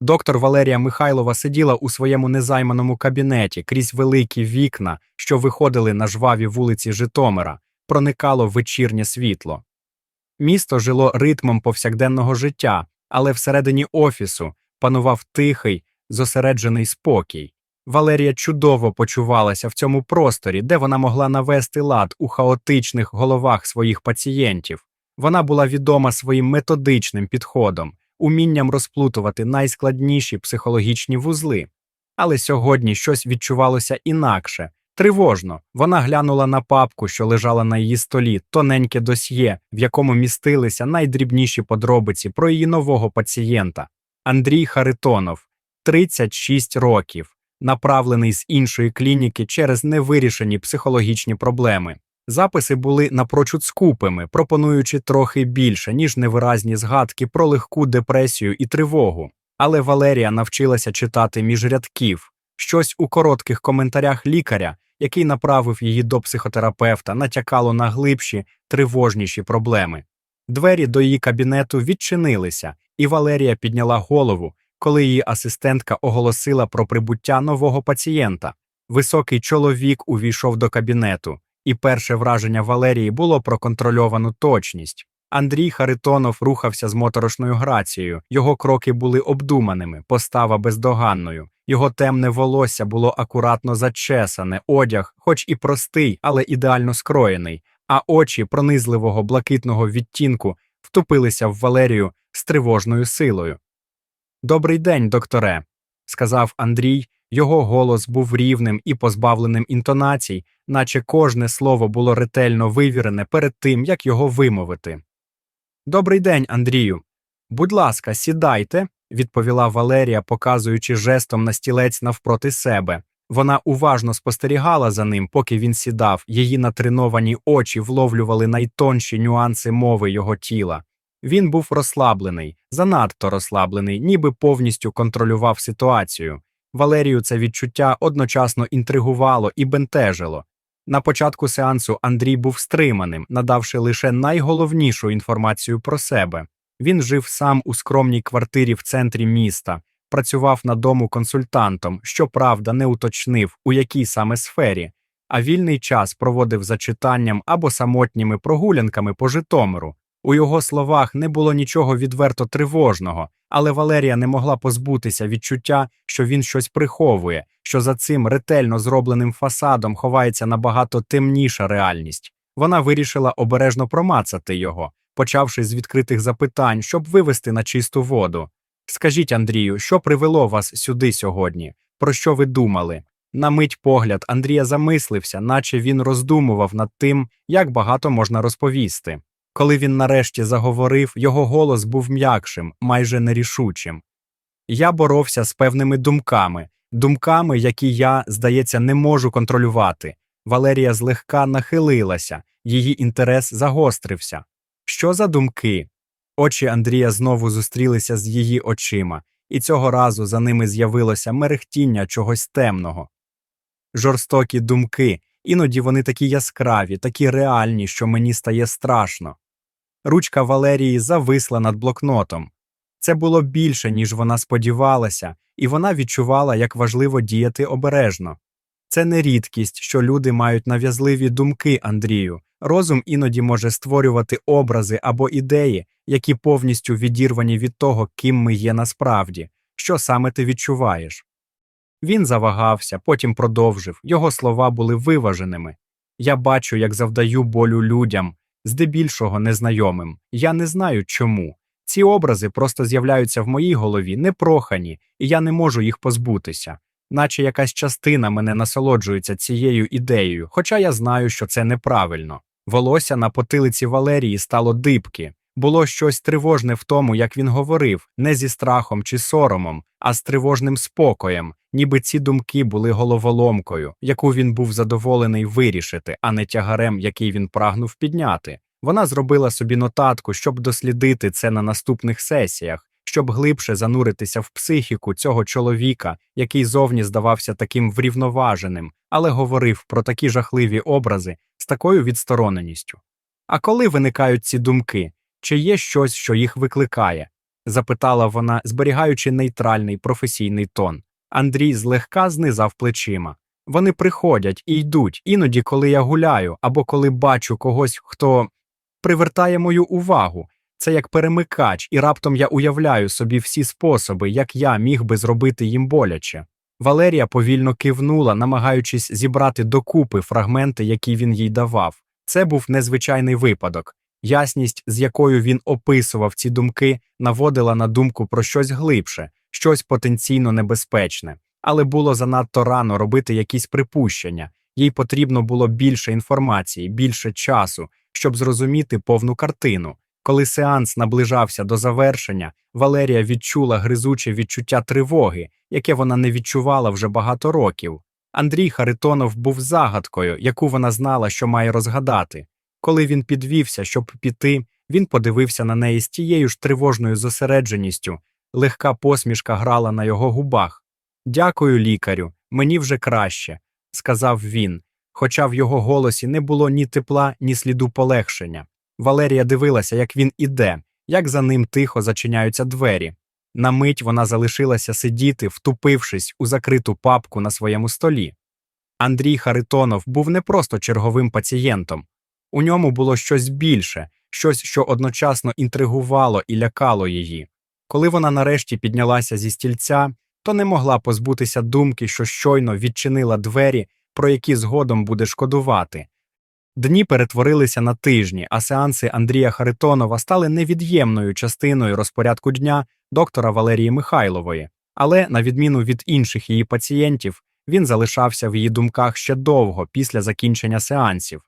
Доктор Валерія Михайлова сиділа у своєму незайманому кабінеті крізь великі вікна, що виходили на жваві вулиці Житомира, проникало вечірнє світло. Місто жило ритмом повсякденного життя, але всередині офісу панував тихий, зосереджений спокій. Валерія чудово почувалася в цьому просторі, де вона могла навести лад у хаотичних головах своїх пацієнтів. Вона була відома своїм методичним підходом, умінням розплутувати найскладніші психологічні вузли. Але сьогодні щось відчувалося інакше, тривожно. Вона глянула на папку, що лежала на її столі, тоненьке досьє, в якому містилися найдрібніші подробиці про її нового пацієнта Андрій Харитонов, 36 років, направлений з іншої клініки через невирішені психологічні проблеми. Записи були напрочуд скупими, пропонуючи трохи більше, ніж невиразні згадки про легку депресію і тривогу. Але Валерія навчилася читати між рядків щось у коротких коментарях лікаря, який направив її до психотерапевта, натякало на глибші, тривожніші проблеми. Двері до її кабінету відчинилися, і Валерія підняла голову, коли її асистентка оголосила про прибуття нового пацієнта. Високий чоловік увійшов до кабінету, і перше враження Валерії було про контрольовану точність. Андрій Харитонов рухався з моторошною грацією, його кроки були обдуманими, постава бездоганною, його темне волосся було акуратно зачесане, одяг, хоч і простий, але ідеально скроєний, а очі пронизливого блакитного відтінку втупилися в Валерію з тривожною силою. Добрий день, докторе, сказав Андрій. Його голос був рівним і позбавленим інтонацій, наче кожне слово було ретельно вивірене перед тим, як його вимовити. Добрий день, Андрію. Будь ласка, сідайте, відповіла Валерія, показуючи жестом на стілець навпроти себе. Вона уважно спостерігала за ним, поки він сідав, її натреновані очі вловлювали найтонші нюанси мови його тіла. Він був розслаблений, занадто розслаблений, ніби повністю контролював ситуацію. Валерію це відчуття одночасно інтригувало і бентежило. На початку сеансу Андрій був стриманим, надавши лише найголовнішу інформацію про себе. Він жив сам у скромній квартирі в центрі міста, працював на дому консультантом, щоправда, не уточнив, у якій саме сфері, а вільний час проводив за читанням або самотніми прогулянками по Житомиру. У його словах не було нічого відверто тривожного, але Валерія не могла позбутися відчуття, що він щось приховує, що за цим ретельно зробленим фасадом ховається набагато темніша реальність. Вона вирішила обережно промацати його, почавши з відкритих запитань, щоб вивести на чисту воду. Скажіть, Андрію, що привело вас сюди сьогодні? Про що ви думали? На мить погляд Андрія замислився, наче він роздумував над тим, як багато можна розповісти. Коли він нарешті заговорив, його голос був м'якшим, майже нерішучим. Я боровся з певними думками, думками, які я, здається, не можу контролювати. Валерія злегка нахилилася, її інтерес загострився. Що за думки? Очі Андрія знову зустрілися з її очима, і цього разу за ними з'явилося мерехтіння чогось темного. Жорстокі думки, іноді вони такі яскраві, такі реальні, що мені стає страшно. Ручка Валерії зависла над блокнотом. Це було більше, ніж вона сподівалася, і вона відчувала, як важливо діяти обережно. Це не рідкість, що люди мають нав'язливі думки, Андрію. Розум іноді може створювати образи або ідеї, які повністю відірвані від того, ким ми є насправді, що саме ти відчуваєш. Він завагався, потім продовжив, його слова були виваженими. Я бачу, як завдаю болю людям, здебільшого незнайомим. Я не знаю чому. Ці образи просто з'являються в моїй голові непрохані, і я не можу їх позбутися, наче якась частина мене насолоджується цією ідеєю, хоча я знаю, що це неправильно. Волосся на потилиці Валерії стало дибки. Було щось тривожне в тому, як він говорив, не зі страхом чи соромом, а з тривожним спокоєм, ніби ці думки були головоломкою, яку він був задоволений вирішити, а не тягарем, який він прагнув підняти. Вона зробила собі нотатку, щоб дослідити це на наступних сесіях, щоб глибше зануритися в психіку цього чоловіка, який зовні здавався таким врівноваженим, але говорив про такі жахливі образи з такою відстороненістю. А коли виникають ці думки, чи є щось, що їх викликає? запитала вона, зберігаючи нейтральний професійний тон. Андрій злегка знизав плечима. Вони приходять і йдуть, іноді, коли я гуляю, або коли бачу когось, хто привертає мою увагу. Це як перемикач, і раптом я уявляю собі всі способи, як я міг би зробити їм боляче. Валерія повільно кивнула, намагаючись зібрати докупи фрагменти, які він їй давав. Це був незвичайний випадок. Ясність, з якою він описував ці думки, наводила на думку про щось глибше, щось потенційно небезпечне. Але було занадто рано робити якісь припущення. Їй потрібно було більше інформації, більше часу, щоб зрозуміти повну картину. Коли сеанс наближався до завершення, Валерія відчула гризуче відчуття тривоги, яке вона не відчувала вже багато років. Андрій Харитонов був загадкою, яку вона знала, що має розгадати. Коли він підвівся, щоб піти, він подивився на неї з тією ж тривожною зосередженістю. Легка посмішка грала на його губах. Дякую, лікарю, мені вже краще, сказав він, хоча в його голосі не було ні тепла, ні сліду полегшення. Валерія дивилася, як він іде, як за ним тихо зачиняються двері. На мить вона залишилася сидіти, втупившись у закриту папку на своєму столі. Андрій Харитонов був не просто черговим пацієнтом. У ньому було щось більше, щось, що одночасно інтригувало і лякало її. Коли вона нарешті піднялася зі стільця, то не могла позбутися думки, що щойно відчинила двері, про які згодом буде шкодувати. Дні перетворилися на тижні, а сеанси Андрія Харитонова стали невід'ємною частиною розпорядку дня доктора Валерії Михайлової. Але, на відміну від інших її пацієнтів, він залишався в її думках ще довго після закінчення сеансів.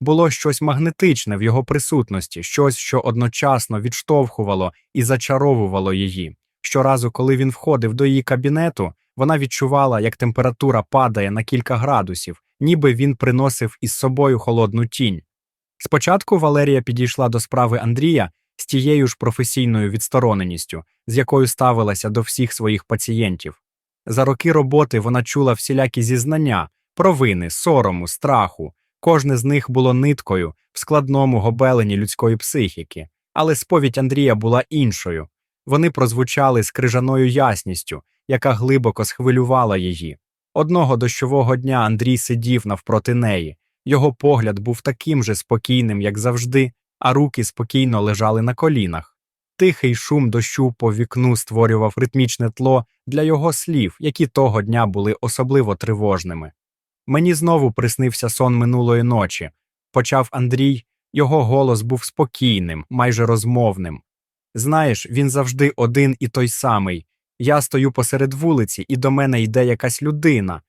Було щось магнетичне в його присутності, щось, що одночасно відштовхувало і зачаровувало її. Щоразу, коли він входив до її кабінету, вона відчувала, як температура падає на кілька градусів, ніби він приносив із собою холодну тінь. Спочатку Валерія підійшла до справи Андрія з тією ж професійною відстороненістю, з якою ставилася до всіх своїх пацієнтів. За роки роботи вона чула всілякі зізнання, провини, сорому, страху. Кожне з них було ниткою в складному гобелені людської психіки, але сповідь Андрія була іншою. Вони прозвучали з крижаною ясністю, яка глибоко схвилювала її. Одного дощового дня Андрій сидів навпроти неї. Його погляд був таким же спокійним, як завжди, а руки спокійно лежали на колінах. Тихий шум дощу по вікну створював ритмічне тло для його слів, які того дня були особливо тривожними. Мені знову приснився сон минулої ночі. Почав Андрій, його голос був спокійним, майже розмовним. Знаєш, він завжди один і той самий. Я стою посеред вулиці, і до мене йде якась людина.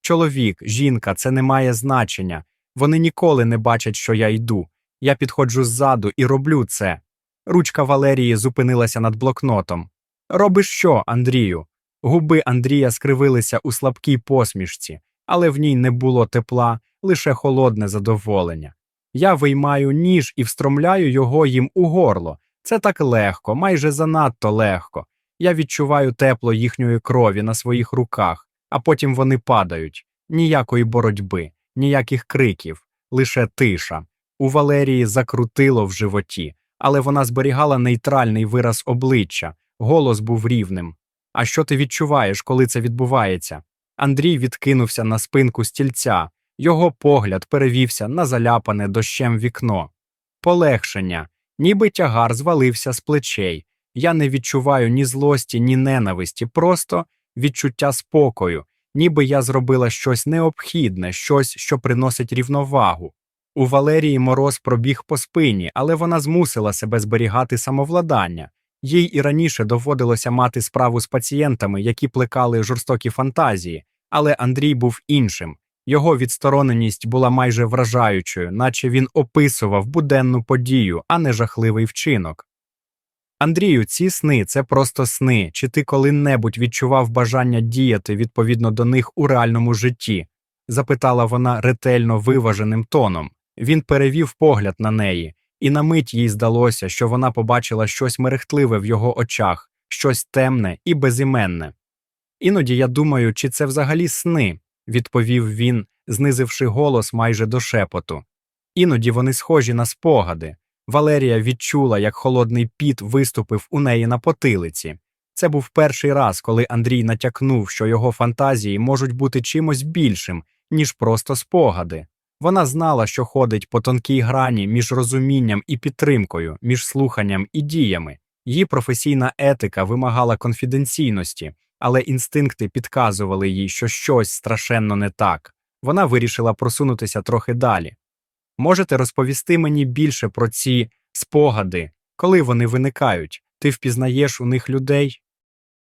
Чоловік, жінка, це не має значення. Вони ніколи не бачать, що я йду. Я підходжу ззаду і роблю це. Ручка Валерії зупинилася над блокнотом. Робиш що, Андрію? Губи Андрія скривилися у слабкій посмішці, але в ній не було тепла, лише холодне задоволення. Я виймаю ніж і встромляю його їм у горло. Це так легко, майже занадто легко. Я відчуваю тепло їхньої крові на своїх руках, а потім вони падають. Ніякої боротьби, ніяких криків, лише тиша. У Валерії закрутило в животі, але вона зберігала нейтральний вираз обличчя, голос був рівним. А що ти відчуваєш, коли це відбувається? Андрій відкинувся на спинку стільця, його погляд перевівся на заляпане дощем вікно. Полегшення, ніби тягар звалився з плечей. Я не відчуваю ні злості, ні ненависті, просто відчуття спокою, ніби я зробила щось необхідне, щось, що приносить рівновагу. У Валерії мороз пробіг по спині, але вона змусила себе зберігати самовладання. Їй і раніше доводилося мати справу з пацієнтами, які плекали жорстокі фантазії, але Андрій був іншим. Його відстороненість була майже вражаючою, наче він описував буденну подію, а не жахливий вчинок. Андрію, ці сни це просто сни, чи ти коли-небудь відчував бажання діяти відповідно до них у реальному житті? запитала вона ретельно виваженим тоном. Він перевів погляд на неї, і на мить їй здалося, що вона побачила щось мерехтливе в його очах, щось темне і безіменне. Іноді я думаю, чи це взагалі сни, відповів він, знизивши голос майже до шепоту. Іноді вони схожі на спогади, Валерія відчула, як холодний піт виступив у неї на потилиці. Це був перший раз, коли Андрій натякнув, що його фантазії можуть бути чимось більшим, ніж просто спогади. Вона знала, що ходить по тонкій грані між розумінням і підтримкою, між слуханням і діями. Її професійна етика вимагала конфіденційності, але інстинкти підказували їй, що щось страшенно не так. Вона вирішила просунутися трохи далі. Можете розповісти мені більше про ці спогади, коли вони виникають? Ти впізнаєш у них людей?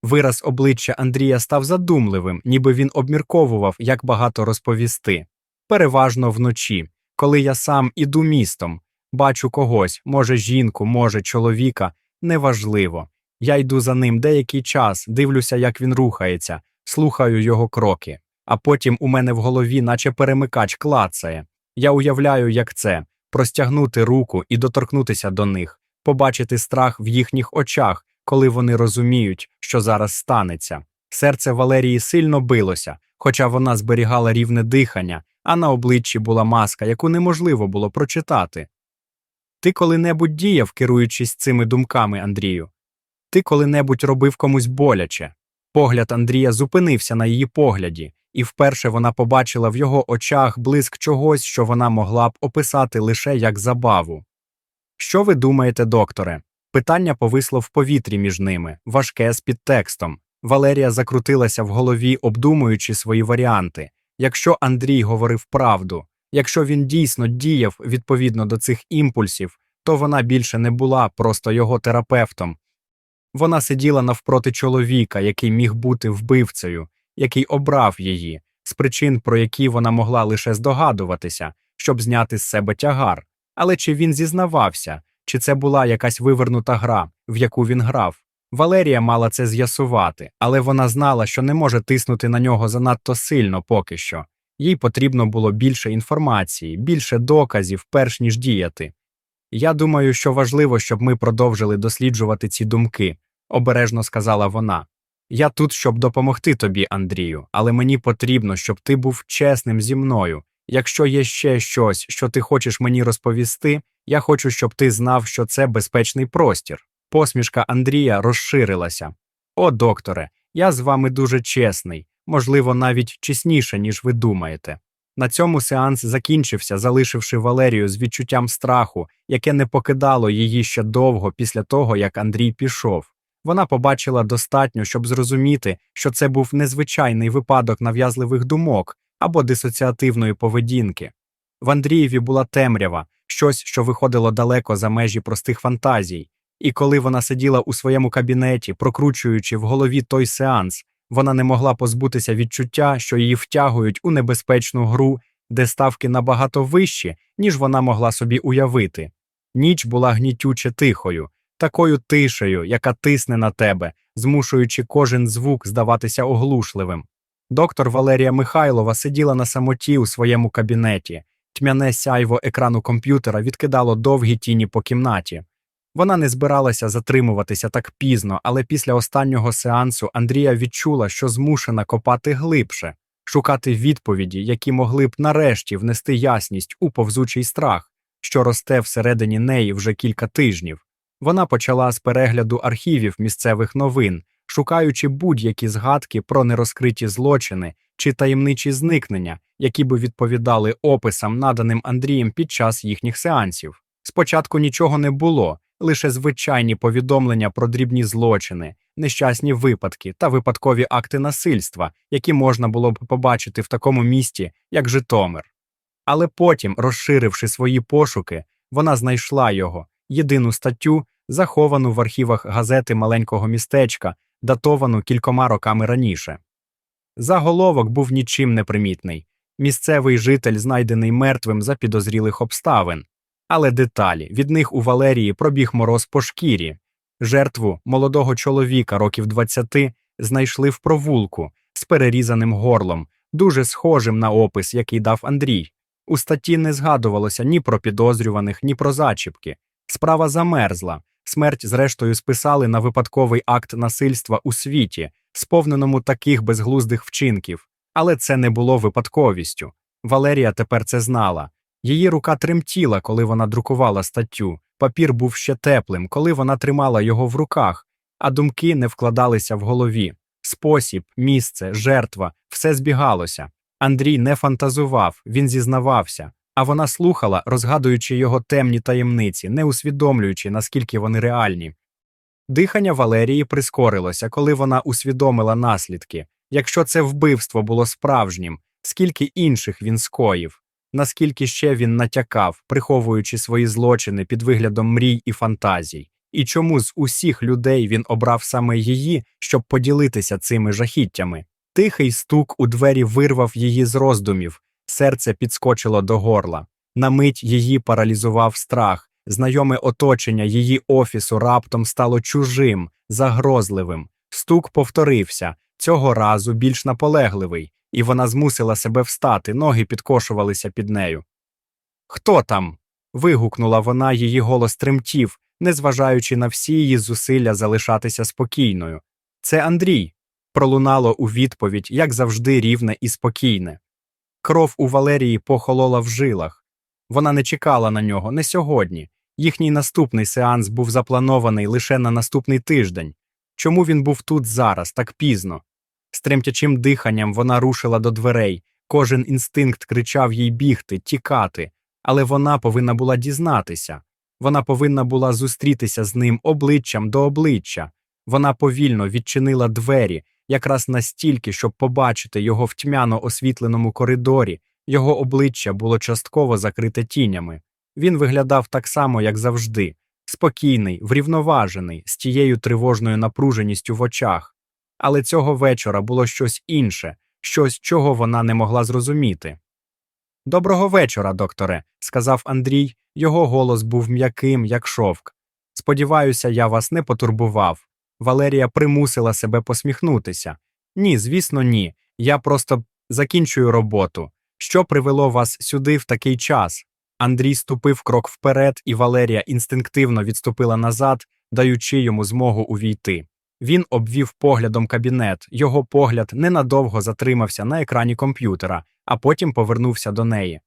Вираз обличчя Андрія став задумливим, ніби він обмірковував, як багато розповісти. Переважно вночі, коли я сам іду містом, бачу когось, може жінку, може чоловіка, неважливо. Я йду за ним деякий час, дивлюся, як він рухається, слухаю його кроки, а потім у мене в голові, наче перемикач, клацає. Я уявляю, як це простягнути руку і доторкнутися до них, побачити страх в їхніх очах, коли вони розуміють, що зараз станеться. Серце Валерії сильно билося, хоча вона зберігала рівне дихання, а на обличчі була маска, яку неможливо було прочитати. Ти коли-небудь діяв, керуючись цими думками, Андрію? Ти коли-небудь робив комусь боляче? Погляд Андрія зупинився на її погляді, і вперше вона побачила в його очах блиск чогось, що вона могла б описати лише як забаву. Що ви думаєте, докторе? Питання повисло в повітрі між ними, важке з підтекстом. Валерія закрутилася в голові, обдумуючи свої варіанти. Якщо Андрій говорив правду, якщо він дійсно діяв відповідно до цих імпульсів, то вона більше не була просто його терапевтом. Вона сиділа навпроти чоловіка, який міг бути вбивцею, який обрав її, з причин, про які вона могла лише здогадуватися, щоб зняти з себе тягар. Але чи він зізнавався, чи це була якась вивернута гра, в яку він грав? Валерія мала це з'ясувати, але вона знала, що не може тиснути на нього занадто сильно поки що. Їй потрібно було більше інформації, більше доказів, перш ніж діяти. Я думаю, що важливо, щоб ми продовжили досліджувати ці думки, обережно сказала вона. Я тут, щоб допомогти тобі, Андрію, але мені потрібно, щоб ти був чесним зі мною. Якщо є ще щось, що ти хочеш мені розповісти, я хочу, щоб ти знав, що це безпечний простір. Посмішка Андрія розширилася. О, докторе, я з вами дуже чесний, можливо, навіть чесніше, ніж ви думаєте. На цьому сеанс закінчився, залишивши Валерію з відчуттям страху, яке не покидало її ще довго після того, як Андрій пішов. Вона побачила достатньо, щоб зрозуміти, що це був незвичайний випадок нав'язливих думок або дисоціативної поведінки. В Андрієві була темрява, щось, що виходило далеко за межі простих фантазій, і коли вона сиділа у своєму кабінеті, прокручуючи в голові той сеанс, вона не могла позбутися відчуття, що її втягують у небезпечну гру, де ставки набагато вищі, ніж вона могла собі уявити. Ніч була гнітюче тихою, такою тишею, яка тисне на тебе, змушуючи кожен звук здаватися оглушливим. Доктор Валерія Михайлова сиділа на самоті у своєму кабінеті. Тьмяне сяйво екрану комп'ютера відкидало довгі тіні по кімнаті. Вона не збиралася затримуватися так пізно, але після останнього сеансу Андрія відчула, що змушена копати глибше, шукати відповіді, які могли б нарешті внести ясність у повзучий страх, що росте всередині неї вже кілька тижнів. Вона почала з перегляду архівів місцевих новин, шукаючи будь-які згадки про нерозкриті злочини чи таємничі зникнення, які би відповідали описам, наданим Андрієм під час їхніх сеансів. Спочатку нічого не було, лише звичайні повідомлення про дрібні злочини, нещасні випадки та випадкові акти насильства, які можна було б побачити в такому місті, як Житомир. Але потім, розширивши свої пошуки, вона знайшла його єдину статтю, заховану в архівах газети маленького містечка, датовану кількома роками раніше. Заголовок був нічим не примітний місцевий житель, знайдений мертвим за підозрілих обставин. Але деталі від них у Валерії пробіг мороз по шкірі. Жертву молодого чоловіка років 20 знайшли в провулку з перерізаним горлом, дуже схожим на опис, який дав Андрій. У статті не згадувалося ні про підозрюваних, ні про зачіпки. Справа замерзла. Смерть, зрештою, списали на випадковий акт насильства у світі, сповненому таких безглуздих вчинків. Але це не було випадковістю. Валерія тепер це знала. Її рука тремтіла, коли вона друкувала статтю, Папір був ще теплим, коли вона тримала його в руках, а думки не вкладалися в голові. Спосіб, місце, жертва все збігалося. Андрій не фантазував, він зізнавався, а вона слухала, розгадуючи його темні таємниці, не усвідомлюючи, наскільки вони реальні. Дихання Валерії прискорилося, коли вона усвідомила наслідки. Якщо це вбивство було справжнім, скільки інших він скоїв, наскільки ще він натякав, приховуючи свої злочини під виглядом мрій і фантазій, і чому з усіх людей він обрав саме її, щоб поділитися цими жахіттями. Тихий стук у двері вирвав її з роздумів, серце підскочило до горла. На мить її паралізував страх, знайоме оточення її офісу раптом стало чужим, загрозливим. Стук повторився, цього разу більш наполегливий, і вона змусила себе встати, ноги підкошувалися під нею. Хто там? вигукнула вона, її голос тремтів, незважаючи на всі її зусилля залишатися спокійною. Це Андрій. пролунало у відповідь, як завжди, рівне і спокійне. Кров у Валерії похолола в жилах. Вона не чекала на нього, не сьогодні. Їхній наступний сеанс був запланований лише на наступний тиждень. Чому він був тут зараз, так пізно? З тремтячим диханням вона рушила до дверей, кожен інстинкт кричав їй бігти, тікати, але вона повинна була дізнатися. Вона повинна була зустрітися з ним обличчям до обличчя. Вона повільно відчинила двері, якраз настільки, щоб побачити його в тьмяно освітленому коридорі, його обличчя було частково закрите тінями. Він виглядав так само, як завжди, спокійний, врівноважений, з тією тривожною напруженістю в очах. Але цього вечора було щось інше, щось, чого вона не могла зрозуміти. Доброго вечора, докторе, сказав Андрій, його голос був м'яким, як шовк. Сподіваюся, я вас не потурбував. Валерія примусила себе посміхнутися. Ні, звісно, ні. Я просто закінчую роботу. Що привело вас сюди в такий час? Андрій ступив крок вперед, і Валерія інстинктивно відступила назад, даючи йому змогу увійти. Він обвів поглядом кабінет, його погляд ненадовго затримався на екрані комп'ютера, а потім повернувся до неї.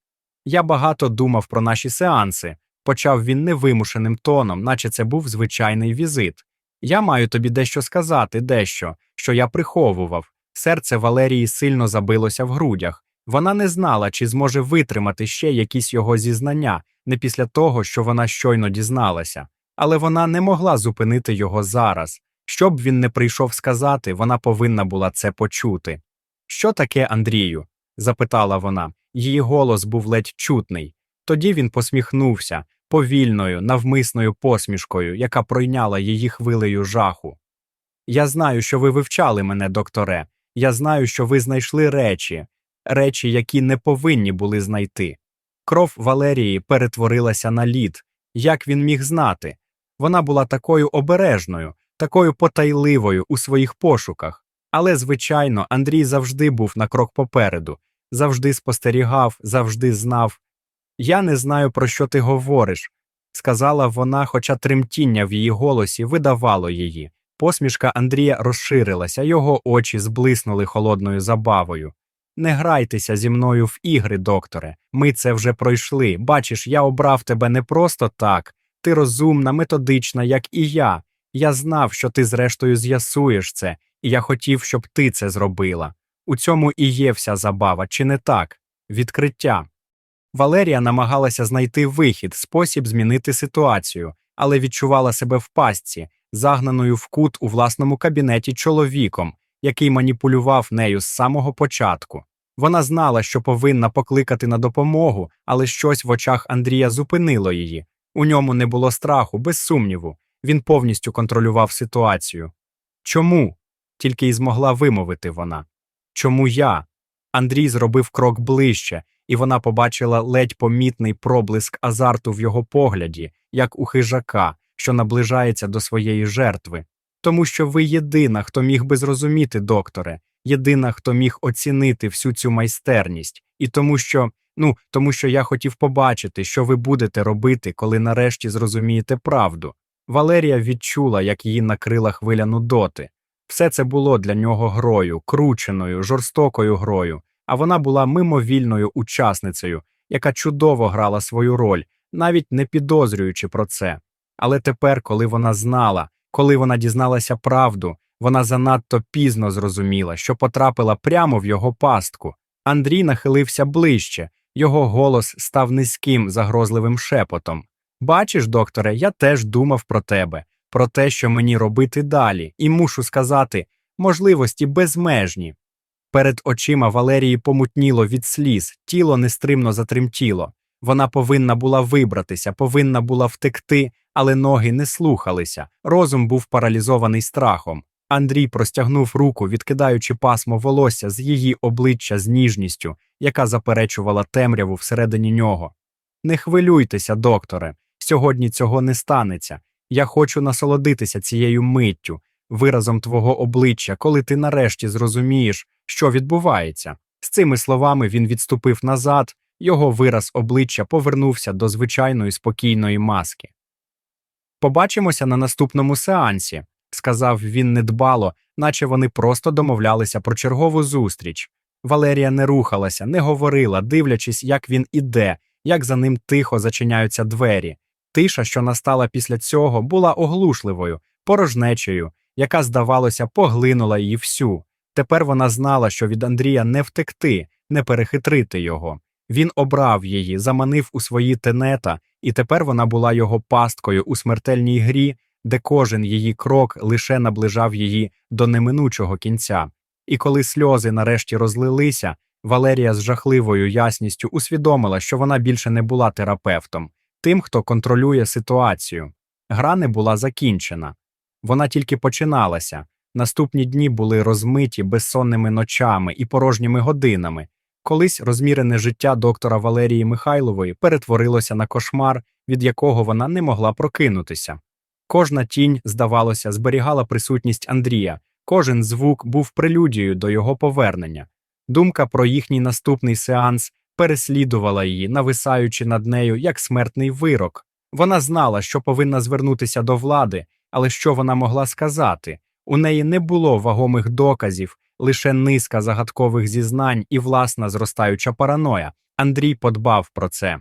Я багато думав про наші сеанси, почав він невимушеним тоном, наче це був звичайний візит. Я маю тобі дещо сказати, дещо, що я приховував. Серце Валерії сильно забилося в грудях. Вона не знала, чи зможе витримати ще якісь його зізнання, не після того, що вона щойно дізналася, але вона не могла зупинити його зараз. Щоб він не прийшов сказати, вона повинна була це почути. Що таке, Андрію? запитала вона. Її голос був ледь чутний. Тоді він посміхнувся повільною, навмисною посмішкою, яка пройняла її хвилею жаху. Я знаю, що ви вивчали мене, докторе. Я знаю, що ви знайшли речі, речі, які не повинні були знайти. Кров Валерії перетворилася на лід. Як він міг знати? Вона була такою обережною, такою потайливою у своїх пошуках. Але, звичайно, Андрій завжди був на крок попереду, завжди спостерігав, завжди знав. Я не знаю, про що ти говориш, сказала вона, хоча тремтіння в її голосі видавало її. Посмішка Андрія розширилася, його очі зблиснули холодною забавою. Не грайтеся зі мною в ігри, докторе. Ми це вже пройшли. Бачиш, я обрав тебе не просто так. Ти розумна, методична, як і я. Я знав, що ти зрештою з'ясуєш це, і я хотів, щоб ти це зробила. У цьому і є вся забава, чи не так? Відкриття. Валерія намагалася знайти вихід, спосіб змінити ситуацію, але відчувала себе в пастці, загнаною в кут у власному кабінеті чоловіком, який маніпулював нею з самого початку. Вона знала, що повинна покликати на допомогу, але щось в очах Андрія зупинило її. У ньому не було страху, без сумніву. Він повністю контролював ситуацію. Чому? тільки й змогла вимовити вона. Чому я? Андрій зробив крок ближче, і вона побачила ледь помітний проблиск азарту в його погляді, як у хижака, що наближається до своєї жертви. Тому що ви єдина, хто міг би зрозуміти, докторе, єдина, хто міг оцінити всю цю майстерність, і тому що, ну, тому що я хотів побачити, що ви будете робити, коли нарешті зрозумієте правду. Валерія відчула, як її накрила хвиля нудоти. Все це було для нього грою, крученою, жорстокою грою, а вона була мимовільною учасницею, яка чудово грала свою роль, навіть не підозрюючи про це. Але тепер, коли вона знала, коли вона дізналася правду, вона занадто пізно зрозуміла, що потрапила прямо в його пастку. Андрій нахилився ближче, його голос став низьким, загрозливим шепотом. Бачиш, докторе, я теж думав про тебе, про те, що мені робити далі, і мушу сказати, можливості безмежні. Перед очима Валерії помутніло від сліз, тіло нестримно затремтіло. Вона повинна була вибратися, повинна була втекти, але ноги не слухалися. Розум був паралізований страхом. Андрій простягнув руку, відкидаючи пасмо волосся з її обличчя з ніжністю, яка заперечувала темряву всередині нього. Не хвилюйтеся, докторе, сьогодні цього не станеться. Я хочу насолодитися цією миттю, виразом твого обличчя, коли ти нарешті зрозумієш, що відбувається. З цими словами він відступив назад, його вираз обличчя повернувся до звичайної спокійної маски. Побачимося на наступному сеансі, сказав він недбало, наче вони просто домовлялися про чергову зустріч. Валерія не рухалася, не говорила, дивлячись, як він іде, як за ним тихо зачиняються двері. Тиша, що настала після цього, була оглушливою, порожнечею, яка, здавалося, поглинула її всю. Тепер вона знала, що від Андрія не втекти, не перехитрити його. Він обрав її, заманив у свої тенета, і тепер вона була його пасткою у смертельній грі, де кожен її крок лише наближав її до неминучого кінця. І коли сльози нарешті розлилися, Валерія з жахливою ясністю усвідомила, що вона більше не була терапевтом, тим, хто контролює ситуацію. Гра не була закінчена. Вона тільки починалася. Наступні дні були розмиті безсонними ночами і порожніми годинами. Колись розмірене життя доктора Валерії Михайлової перетворилося на кошмар, від якого вона не могла прокинутися. Кожна тінь, здавалося, зберігала присутність Андрія, кожен звук був прелюдією до його повернення. Думка про їхній наступний сеанс переслідувала її, нависаючи над нею як смертний вирок. Вона знала, що повинна звернутися до влади, але що вона могла сказати? У неї не було вагомих доказів, лише низка загадкових зізнань і власна зростаюча параноя. Андрій подбав про це.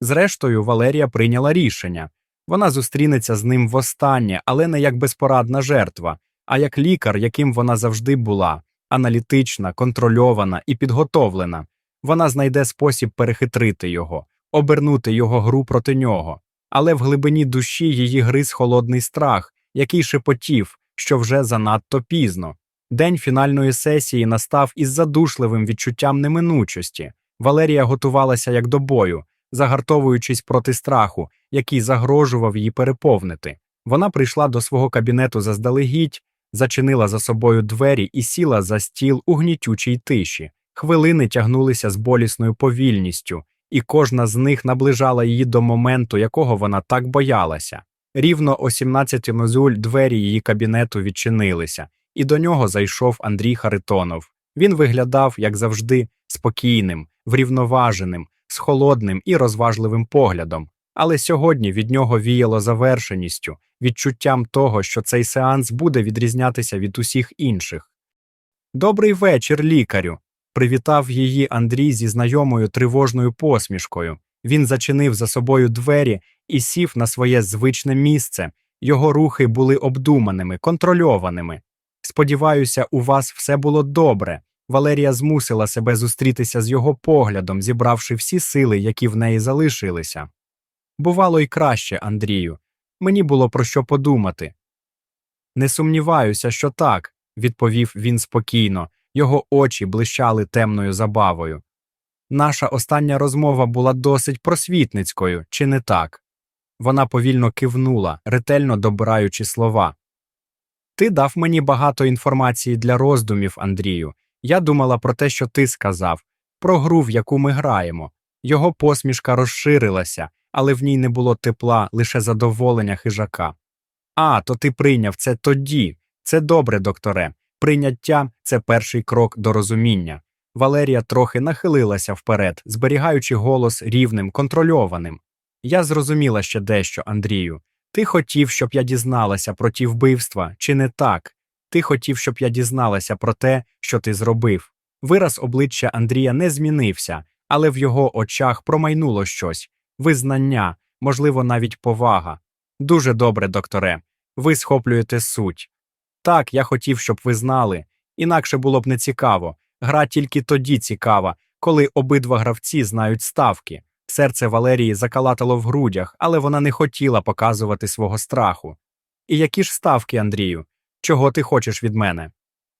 Зрештою, Валерія прийняла рішення вона зустрінеться з ним востаннє, але не як безпорадна жертва, а як лікар, яким вона завжди була аналітична, контрольована і підготовлена. Вона знайде спосіб перехитрити його, обернути його гру проти нього. Але в глибині душі її гриз холодний страх, який шепотів, що вже занадто пізно. День фінальної сесії настав із задушливим відчуттям неминучості. Валерія готувалася як до бою, загартовуючись проти страху, який загрожував її переповнити. Вона прийшла до свого кабінету заздалегідь, зачинила за собою двері і сіла за стіл у гнітючій тиші. Хвилини тягнулися з болісною повільністю, і кожна з них наближала її до моменту, якого вона так боялася. Рівно о 17 мозуль двері її кабінету відчинилися, і до нього зайшов Андрій Харитонов. Він виглядав, як завжди, спокійним, врівноваженим, з холодним і розважливим поглядом. Але сьогодні від нього віяло завершеністю, відчуттям того, що цей сеанс буде відрізнятися від усіх інших. Добрий вечір, лікарю. Привітав її Андрій зі знайомою тривожною посмішкою. Він зачинив за собою двері і сів на своє звичне місце. Його рухи були обдуманими, контрольованими. Сподіваюся, у вас все було добре. Валерія змусила себе зустрітися з його поглядом, зібравши всі сили, які в неї залишилися. Бувало й краще, Андрію. Мені було про що подумати. Не сумніваюся, що так, відповів він спокійно, його очі блищали темною забавою. Наша остання розмова була досить просвітницькою, чи не так? Вона повільно кивнула, ретельно добираючи слова. Ти дав мені багато інформації для роздумів, Андрію. Я думала про те, що ти сказав, про гру, в яку ми граємо. Його посмішка розширилася, але в ній не було тепла, лише задоволення хижака. А, то ти прийняв це тоді. Це добре, докторе. Прийняття це перший крок до розуміння. Валерія трохи нахилилася вперед, зберігаючи голос рівним, контрольованим. Я зрозуміла ще дещо, Андрію. Ти хотів, щоб я дізналася про ті вбивства, чи не так? Ти хотів, щоб я дізналася про те, що ти зробив. Вираз обличчя Андрія не змінився, але в його очах промайнуло щось визнання, можливо, навіть повага. Дуже добре, докторе. Ви схоплюєте суть. Так, я хотів, щоб ви знали. Інакше було б не цікаво. Гра тільки тоді цікава, коли обидва гравці знають ставки. Серце Валерії закалатало в грудях, але вона не хотіла показувати свого страху. І які ж ставки, Андрію? Чого ти хочеш від мене?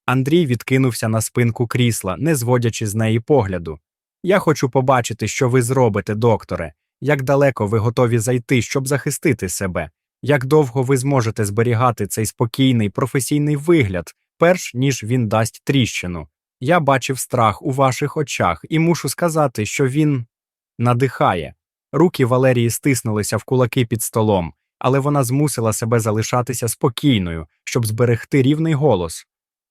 Андрій відкинувся на спинку крісла, не зводячи з неї погляду. Я хочу побачити, що ви зробите, докторе, як далеко ви готові зайти, щоб захистити себе, як довго ви зможете зберігати цей спокійний професійний вигляд, перш ніж він дасть тріщину. Я бачив страх у ваших очах і мушу сказати, що він надихає. Руки Валерії стиснулися в кулаки під столом, але вона змусила себе залишатися спокійною, щоб зберегти рівний голос.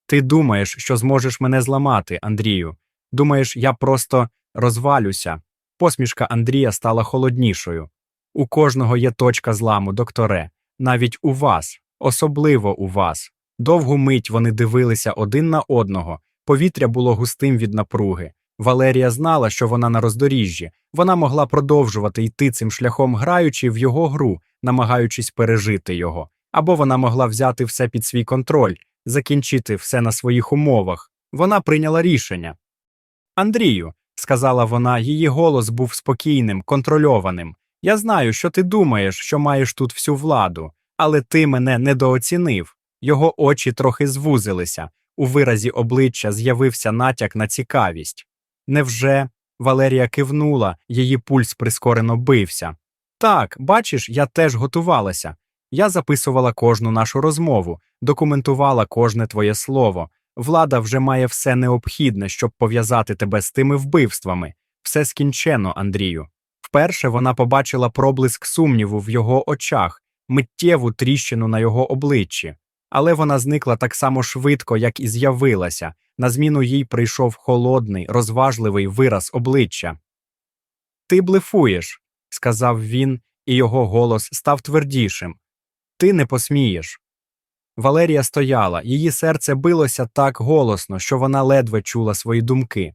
Ти думаєш, що зможеш мене зламати, Андрію. Думаєш, я просто розвалюся. Посмішка Андрія стала холоднішою. У кожного є точка зламу, докторе, навіть у вас, особливо у вас. Довгу мить вони дивилися один на одного, повітря було густим від напруги. Валерія знала, що вона на роздоріжжі, вона могла продовжувати йти цим шляхом, граючи в його гру, намагаючись пережити його, або вона могла взяти все під свій контроль, закінчити все на своїх умовах. Вона прийняла рішення. Андрію, сказала вона, її голос був спокійним, контрольованим. Я знаю, що ти думаєш, що маєш тут всю владу, але ти мене недооцінив. Його очі трохи звузилися, у виразі обличчя з'явився натяк на цікавість. Невже? Валерія кивнула, її пульс прискорено бився. Так, бачиш, я теж готувалася. Я записувала кожну нашу розмову, документувала кожне твоє слово. Влада вже має все необхідне, щоб пов'язати тебе з тими вбивствами. Все скінчено, Андрію. Вперше вона побачила проблиск сумніву в його очах, миттєву тріщину на його обличчі. Але вона зникла так само швидко, як і з'явилася. На зміну їй прийшов холодний, розважливий вираз обличчя. Ти блефуєш, сказав він, і його голос став твердішим. Ти не посмієш. Валерія стояла, її серце билося так голосно, що вона ледве чула свої думки.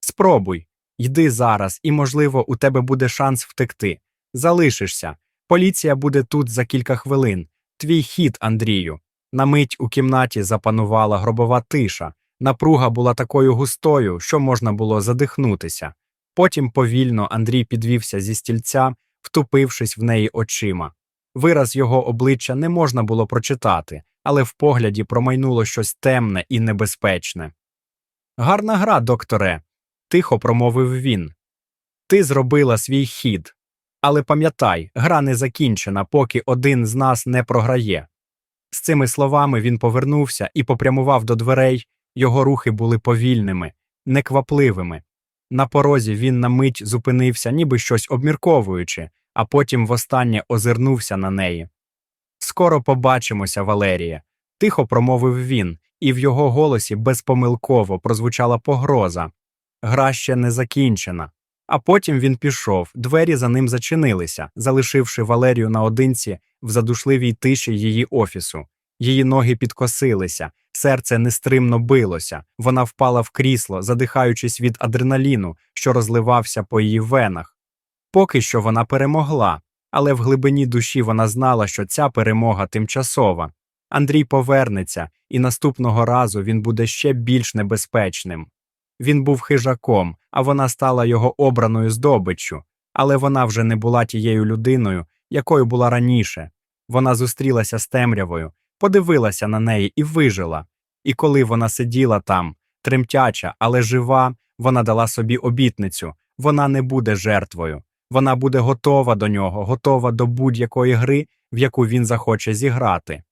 Спробуй, йди зараз, і, можливо, у тебе буде шанс втекти. Залишишся. Поліція буде тут за кілька хвилин. Твій хід, Андрію. На мить у кімнаті запанувала гробова тиша. Напруга була такою густою, що можна було задихнутися. Потім повільно Андрій підвівся зі стільця, втупившись в неї очима. Вираз його обличчя не можна було прочитати, але в погляді промайнуло щось темне і небезпечне. Гарна гра, докторе, тихо промовив він. Ти зробила свій хід. Але пам'ятай, гра не закінчена, поки один з нас не програє. З цими словами він повернувся і попрямував до дверей, його рухи були повільними, неквапливими. На порозі він на мить зупинився, ніби щось обмірковуючи, а потім востаннє озирнувся на неї. Скоро побачимося, Валерія, тихо промовив він, і в його голосі безпомилково прозвучала погроза. Гра ще не закінчена. А потім він пішов, двері за ним зачинилися, залишивши Валерію наодинці в задушливій тиші її офісу. Її ноги підкосилися, серце нестримно билося, вона впала в крісло, задихаючись від адреналіну, що розливався по її венах. Поки що вона перемогла, але в глибині душі вона знала, що ця перемога тимчасова. Андрій повернеться, і наступного разу він буде ще більш небезпечним. Він був хижаком, а вона стала його обраною здобиччю, але вона вже не була тією людиною, якою була раніше. Вона зустрілася з темрявою, подивилася на неї і вижила. І коли вона сиділа там, тремтяча, але жива, вона дала собі обітницю вона не буде жертвою, вона буде готова до нього, готова до будь-якої гри, в яку він захоче зіграти.